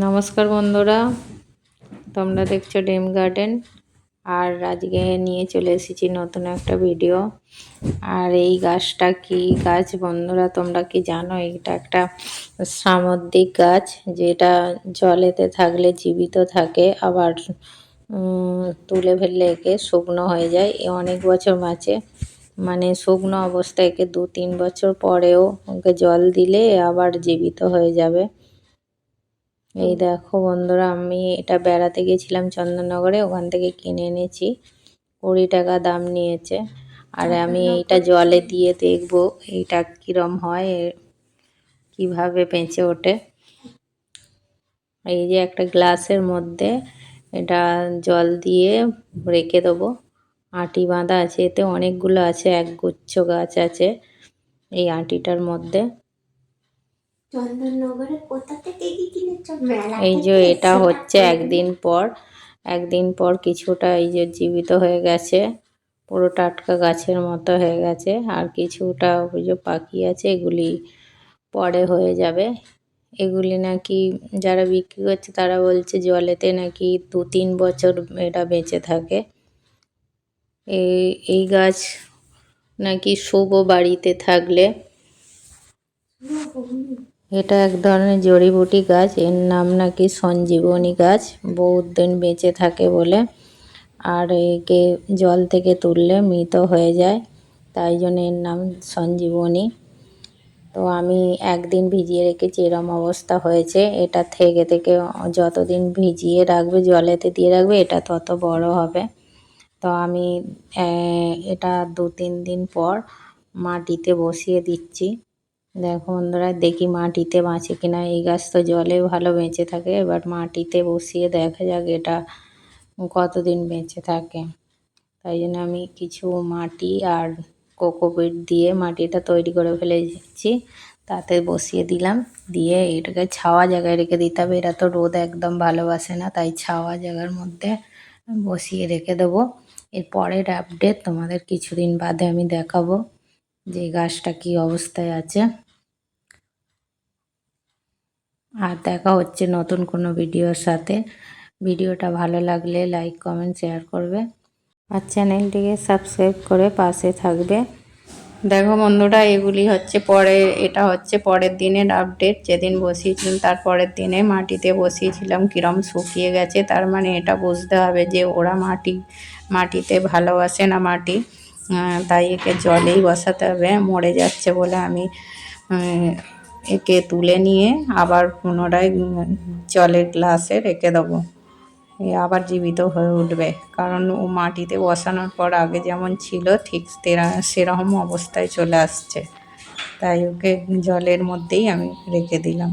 নমস্কার বন্ধুরা, তোমরা দেখছ ডেম গার্ডেন আর আজকে নিয়ে চলে এসেছি নতুন একটা ভিডিও আর এই গাছটা কি গাছ বন্ধুরা, তোমরা কি জানো? এটা একটা সামুদ্রিক গাছ, যেটা জলেতে থাকলে জীবিত থাকে, আবার তুলে ফেললে একে শুকনো হয়ে যায়। এ অনেক বছর বাঁচে মানে শুকনো অবস্থায় একে দু তিন বছর পরেও ওকে জল দিলে আবার জীবিত হয়ে যাবে। এই দেখো বন্ধুরা আমি এটা বেড়াতে গেছিলাম চন্দননগরে ওখান থেকে কিনে এনেছি। কুড়ি টাকা দাম নিয়েছে। আর আমি এইটা জলে দিয়ে দেখব এইটা কীরম হয় কীভাবে পেঁচে ওঠে। এই যে একটা গ্লাসের মধ্যে এটা জল দিয়ে রেখে দেবো। আটি বাঁধা আছে এতে অনেকগুলো আছে এক গুচ্ছ গাছ আছে এই আটিটার মধ্যে। চন্দননগরে কোথা থেকে কি কিনেছ এই যে এটা হচ্ছে একদিন পর একদিন পর কিছুটা এই যে জীবিত হয়ে গেছে পুরো টাটকা গাছের মতো হয়ে গেছে আর কিছুটা ওই যে পাখি আছে এগুলি পরে হয়ে যাবে। এগুলি নাকি যারা বিক্রি করছে তারা বলছে জলেতে নাকি দু তিন বছর এটা বেঁচে থাকে। এই এই গাছ নাকি শুভ বাড়িতে থাকলে এটা এক ধরনের জড়িবুটি গাছ। এর নাম নাকি সঞ্জীবনী গাছ। বহুত দিন বেঁচে থাকে বলে। আর একে জল থেকে তুললে মৃত হয়ে যায়। তাই জন্য এর নাম সঞ্জীবনী। তো আমি একদিন ভিজিয়ে রেখেছি, এরম অবস্থা হয়েছে। এটা থেকে থেকে যতদিন ভিজিয়ে রাখবে, জলেতে দিয়ে রাখবে, এটা তত বড় হবে। তো আমি এটা দু তিন দিন পর মাটিতে বসিয়ে দিচ্ছি। দেখো বন্ধুরা, দেখি মাটিতে বাঁচে কিনা। এই গাছ তো জলে ভালো বেঁচে থাকে এবার মাটিতে বসিয়ে দেখা যাক এটা কতদিন বেঁচে থাকে। তাই জন্য আমি কিছু মাটি আর কোকোপিট দিয়ে মাটিটা তৈরি করে ফেলেছি, তাতে বসিয়ে দিলাম। দিয়ে এটাকে ছাওয়া জায়গায় রেখে দিতে হবে। এরা তো রোদ একদম ভালোবাসে না, তাই ছাওয়া জায়গার মধ্যে বসিয়ে রেখে দেবো। এর পরের আপডেট তোমাদের কিছুদিন বাদে আমি দেখাবো। যে গাছটা কি অবস্থায় আছে। আর দেখা হচ্ছে নতুন কোনো ভিডিওর সাথে। ভিডিওটা ভালো লাগলে লাইক, কমেন্ট, শেয়ার করবে। আর চ্যানেলটিকে সাবস্ক্রাইব করে পাশে থাকবে। দেখো বন্ধুরা, এগুলি হচ্ছে পরে, এটা হচ্ছে পরের দিনের আপডেট। যেদিন বসিয়েছিলাম, তার পরের দিনে মাটিতে বসিয়েছিলাম, কিরম শুকিয়ে গেছে। তার মানে এটা বুঝতে হবে যে ওরা মাটি, মাটিতে ভালোবাসে না মাটি। তাই একে জলেই বসাতে হবে। মরে যাচ্ছে বলে আমি একে তুলে নিয়ে আবার পুনরায় জলের গ্লাসে রেখে দেবো। আবার জীবিত হয়ে উঠবে। কারণ ও মাটিতে বসানোর পর আগে যেমন ছিল, ঠিক সেরকম অবস্থায় চলে আসছে। তাই ওকে জলের মধ্যেই আমি রেখে দিলাম।